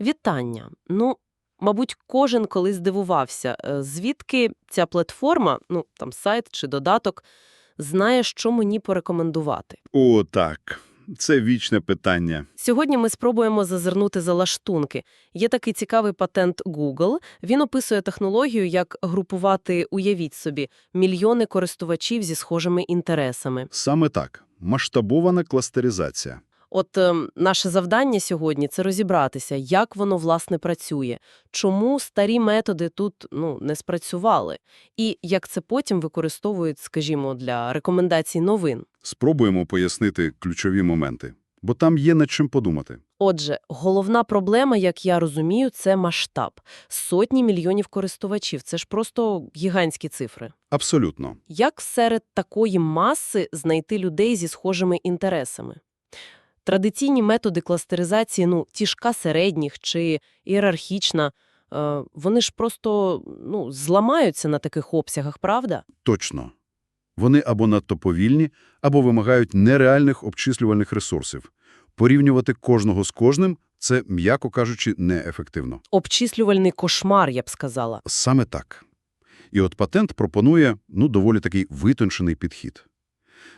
Вітання. Ну, мабуть, кожен колись здивувався, е, звідки ця платформа, ну, там сайт чи додаток, знає, що мені порекомендувати. О, так. Це вічне питання. Сьогодні ми спробуємо зазирнути за лаштунки. Є такий цікавий патент Google. Він описує технологію, як групувати, уявіть собі, мільйони користувачів зі схожими інтересами. Саме так. Масштабована кластеризація. От ем, наше завдання сьогодні – це розібратися, як воно, власне, працює, чому старі методи тут ну, не спрацювали, і як це потім використовують, скажімо, для рекомендацій новин. Спробуємо пояснити ключові моменти, бо там є над чим подумати. Отже, головна проблема, як я розумію, це масштаб. Сотні мільйонів користувачів – це ж просто гігантські цифри. Абсолютно. Як серед такої маси знайти людей зі схожими інтересами? Традиційні методи кластеризації, ну, тяжка середніх чи ієрархічна, е, вони ж просто ну, зламаються на таких обсягах, правда? Точно. Вони або надто повільні, або вимагають нереальних обчислювальних ресурсів. Порівнювати кожного з кожним – це, м'яко кажучи, неефективно. Обчислювальний кошмар, я б сказала. Саме так. І от патент пропонує, ну, доволі такий витончений підхід.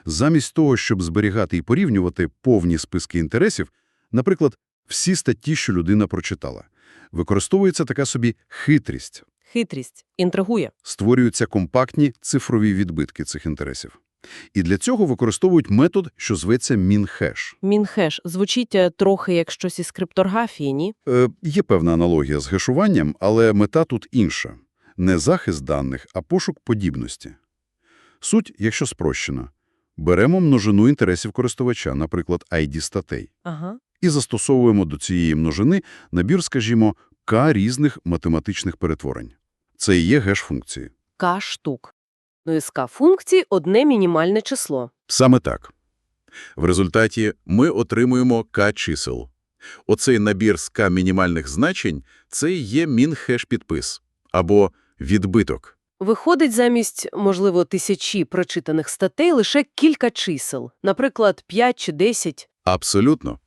Замість того, щоб зберігати і порівнювати повні списки інтересів, наприклад, всі статті, що людина прочитала, використовується така собі хитрість. Хитрість. Інтригує. Створюються компактні цифрові відбитки цих інтересів. І для цього використовують метод, що зветься мінхеш. Мінхеш звучить е, трохи як щось із криптографії, ні? Е, є певна аналогія з гешуванням, але мета тут інша. Не захист даних, а пошук подібності. Суть, якщо спрощено, беремо множину інтересів користувача, наприклад, ID статей, Ага. і застосовуємо до цієї множини набір, скажімо, К різних математичних перетворень. Це і є геш-функції. К штук. Ну із К функцій одне мінімальне число. Саме так. В результаті ми отримуємо К-чисел. Оцей набір з К мінімальних значень – це і є мін-хеш-підпис, або відбиток. Виходить замість, можливо, тисячі прочитаних статей лише кілька чисел, наприклад, 5 чи 10. Абсолютно.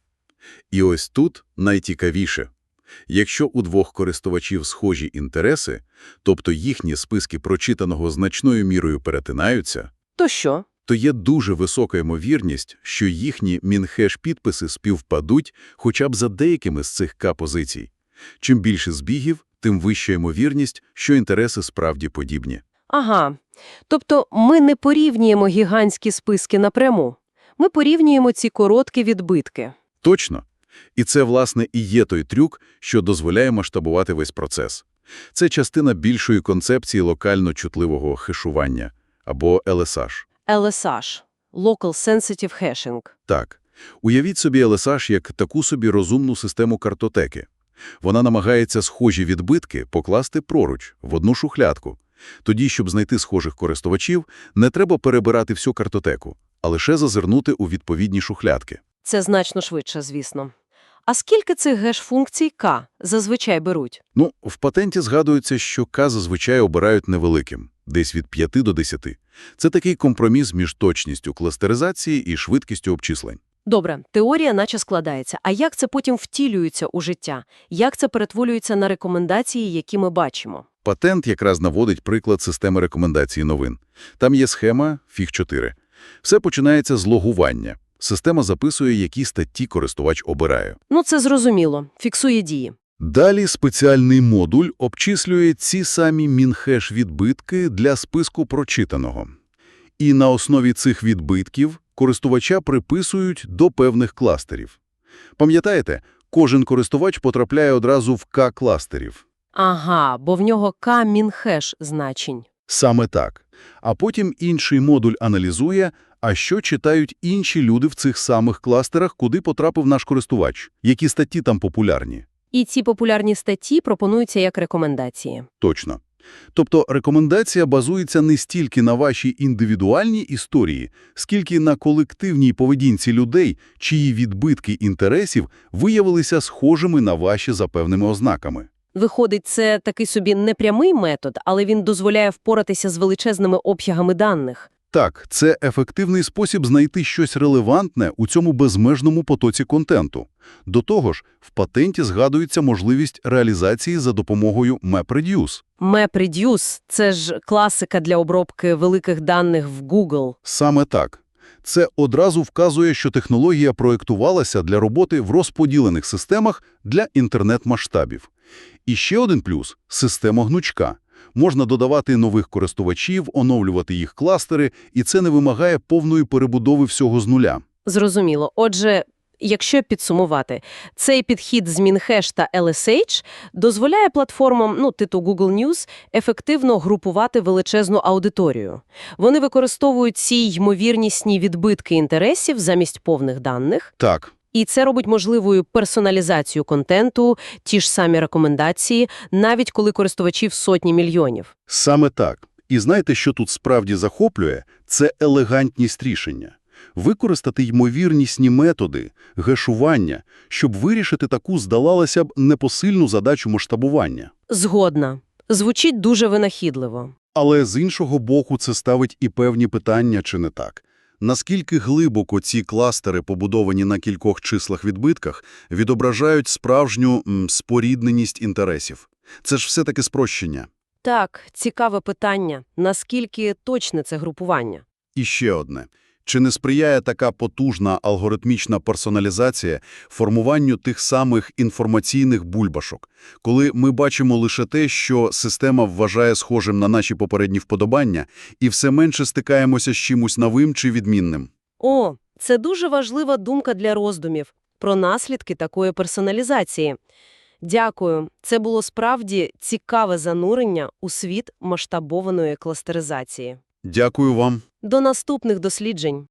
І ось тут найцікавіше. Якщо у двох користувачів схожі інтереси, тобто їхні списки прочитаного значною мірою перетинаються, То що? то є дуже висока ймовірність, що їхні мінхеш-підписи співпадуть хоча б за деякими з цих К-позицій. Чим більше збігів, тим вища ймовірність, що інтереси справді подібні. Ага. Тобто ми не порівнюємо гігантські списки напряму. Ми порівнюємо ці короткі відбитки. Точно. І це, власне, і є той трюк, що дозволяє масштабувати весь процес. Це частина більшої концепції локально чутливого хешування, або LSH. LSH – Local Sensitive Hashing. Так, уявіть собі LSH як таку собі розумну систему картотеки. Вона намагається схожі відбитки покласти проруч, в одну шухлядку. Тоді, щоб знайти схожих користувачів, не треба перебирати всю картотеку, а лише зазирнути у відповідні шухлядки. Це значно швидше, звісно. А скільки цих геш-функцій К зазвичай беруть? Ну, в патенті згадується, що К зазвичай обирають невеликим, десь від 5 до 10. Це такий компроміс між точністю кластеризації і швидкістю обчислень. Добре, теорія наче складається. А як це потім втілюється у життя? Як це перетворюється на рекомендації, які ми бачимо? Патент якраз наводить приклад системи рекомендацій новин. Там є схема FIG4. Все починається з логування. Система записує, які статті користувач обирає. Ну, це зрозуміло. Фіксує дії. Далі спеціальний модуль обчислює ці самі мінхеш-відбитки для списку прочитаного. І на основі цих відбитків користувача приписують до певних кластерів. Пам'ятаєте, кожен користувач потрапляє одразу в К-кластерів. Ага, бо в нього К мінхеш значень. Саме так. А потім інший модуль аналізує, а що читають інші люди в цих самих кластерах, куди потрапив наш користувач, які статті там популярні. І ці популярні статті пропонуються як рекомендації. Точно. Тобто рекомендація базується не стільки на вашій індивідуальній історії, скільки на колективній поведінці людей, чиї відбитки інтересів виявилися схожими на ваші за певними ознаками. Виходить, це такий собі непрямий метод, але він дозволяє впоратися з величезними обсягами даних. Так, це ефективний спосіб знайти щось релевантне у цьому безмежному потоці контенту. До того ж, в патенті згадується можливість реалізації за допомогою MapReduce. MapReduce – це ж класика для обробки великих даних в Google. Саме так. Це одразу вказує, що технологія проєктувалася для роботи в розподілених системах для інтернет-масштабів. І ще один плюс – система гнучка. Можна додавати нових користувачів, оновлювати їх кластери, і це не вимагає повної перебудови всього з нуля. Зрозуміло. Отже, якщо підсумувати, цей підхід з Minhash та LSH дозволяє платформам, ну, типу Google News, ефективно групувати величезну аудиторію. Вони використовують ці ймовірнісні відбитки інтересів замість повних даних, Так, і це робить можливою персоналізацію контенту, ті ж самі рекомендації, навіть коли користувачів сотні мільйонів. Саме так. І знаєте, що тут справді захоплює? Це елегантність рішення. Використати ймовірнісні методи, гешування, щоб вирішити таку, здавалося б, непосильну задачу масштабування. Згодна. Звучить дуже винахідливо. Але з іншого боку це ставить і певні питання, чи не так. Наскільки глибоко ці кластери, побудовані на кількох числах-відбитках, відображають справжню м, спорідненість інтересів? Це ж все-таки спрощення. Так, цікаве питання. Наскільки точне це групування? І ще одне. Чи не сприяє така потужна алгоритмічна персоналізація формуванню тих самих інформаційних бульбашок, коли ми бачимо лише те, що система вважає схожим на наші попередні вподобання, і все менше стикаємося з чимось новим чи відмінним? О, це дуже важлива думка для роздумів про наслідки такої персоналізації. Дякую. Це було справді цікаве занурення у світ масштабованої кластеризації. Дякую вам. До наступних досліджень.